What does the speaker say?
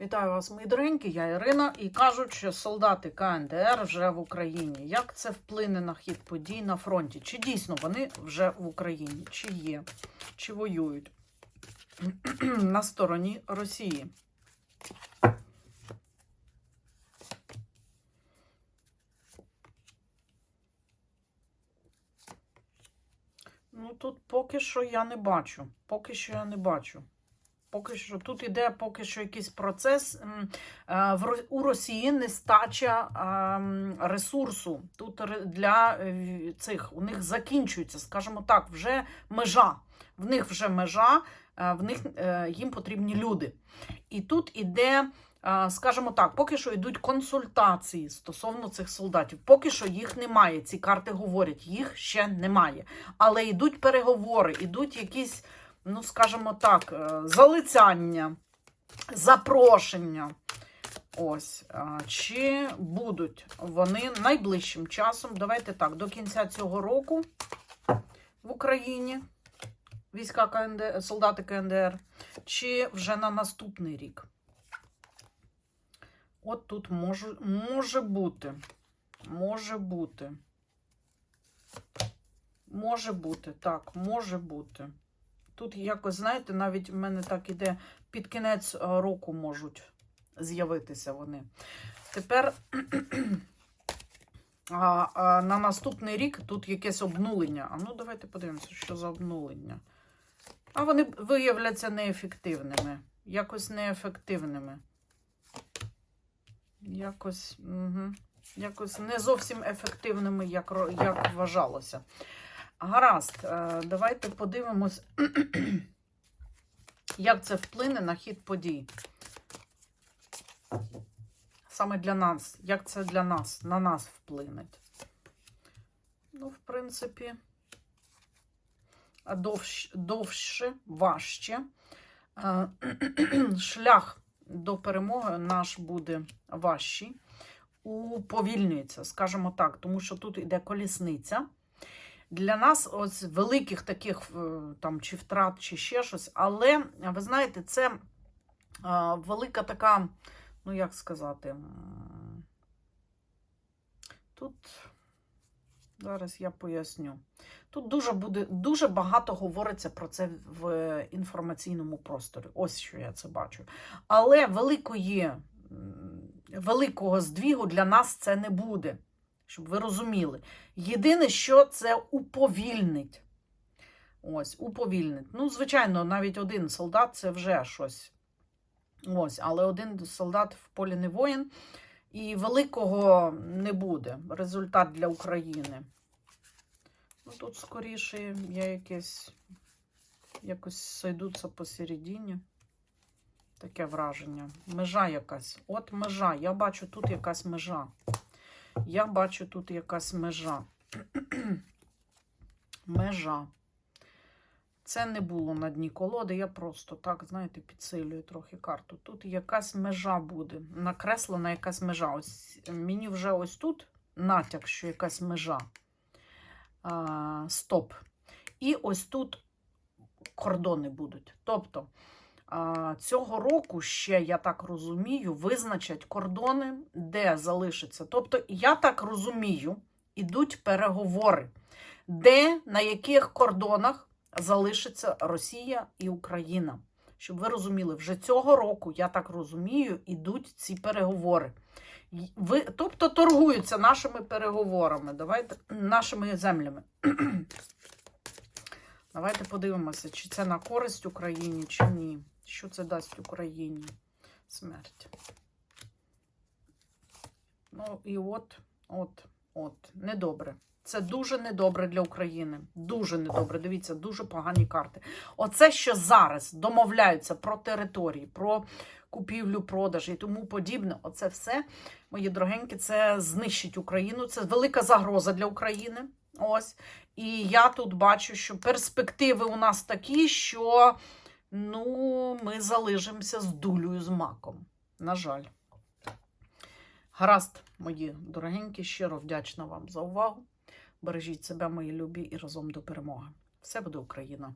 Вітаю вас, мої дорогенькі, я Ірина, і кажуть, що солдати КНДР вже в Україні. Як це вплине на хід подій на фронті? Чи дійсно вони вже в Україні? Чи є? Чи воюють на стороні Росії? Ну, тут поки що я не бачу. Поки що я не бачу. Поки що тут іде поки що якийсь процес. Е, У Росії нестача ем, ресурсу. Тут для е, цих у них закінчується, скажімо так, вже межа. В них вже межа, е, в них е, їм потрібні люди. І тут іде, е, скажімо так, поки що йдуть консультації стосовно цих солдатів. Поки що їх немає. Ці карти говорять, їх ще немає. Але йдуть переговори, йдуть якісь ну, скажімо так, е, залицяння, запрошення. Ось. Чи будуть вони найближчим часом, давайте так, до кінця цього року в Україні війська КНДР, солдати КНДР, чи вже на наступний рік? От тут може, може бути. Може бути. Може бути, так, може бути. Тут якось, знаєте, навіть в мене так іде під кінець е, року можуть з'явитися вони. Тепер а, а, на наступний рік тут якесь обнулення. А ну давайте подивимося, що за обнулення. А вони виявляться неефективними. Якось неефективними. Якось, угу. якось не зовсім ефективними, як, як вважалося. Гаразд, е, давайте подивимось, як це вплине на хід подій. Саме для нас. Як це для нас, на нас вплине. Ну, в принципі, довш, довше, важче. Шлях до перемоги наш буде важчий. Уповільнюється, скажімо так, тому що тут йде колісниця. Для нас ось великих таких е, там чи втрат, чи ще щось. Але ви знаєте, це е, велика така, ну як сказати, тут зараз я поясню. Тут дуже буде дуже багато говориться про це в інформаційному просторі. Ось що я це бачу. Але великої, великого здвігу для нас це не буде. Щоб ви розуміли. Єдине, що це уповільнить. Ось, уповільнить. Ну, звичайно, навіть один солдат це вже щось. Ось, але один солдат в полі не воїн. І великого не буде. Результат для України. Ну, тут скоріше я якесь якось сойдуться посередині. Таке враження. Межа якась. От межа. Я бачу тут якась межа. Я бачу тут якась межа. межа. Це не було на дні колоди, я просто так, знаєте, підсилюю трохи карту. Тут якась межа буде. Накреслена якась межа. Ось Мені вже ось тут натяк, що якась межа. А, стоп. І ось тут кордони будуть. Тобто цього року ще, я так розумію, визначать кордони, де залишиться. Тобто, я так розумію, ідуть переговори, де на яких кордонах залишиться Росія і Україна. Щоб ви розуміли, вже цього року, я так розумію, ідуть ці переговори. Ви, тобто торгуються нашими переговорами, давайте, нашими землями. Давайте подивимося, чи це на користь Україні, чи ні. Що це дасть Україні? Смерть. Ну і от, от, от, недобре. Це дуже недобре для України. Дуже недобре. Дивіться, дуже погані карти. Оце, що зараз домовляються про території, про купівлю, продаж і тому подібне. Оце все, мої дорогенькі, це знищить Україну. Це велика загроза для України. Ось. І я тут бачу, що перспективи у нас такі, що ну, ми залишимося з дулею з маком. На жаль. Гаразд, мої дорогенькі, щиро вдячна вам за увагу. Бережіть себе, мої любі, і разом до перемоги. Все буде Україна!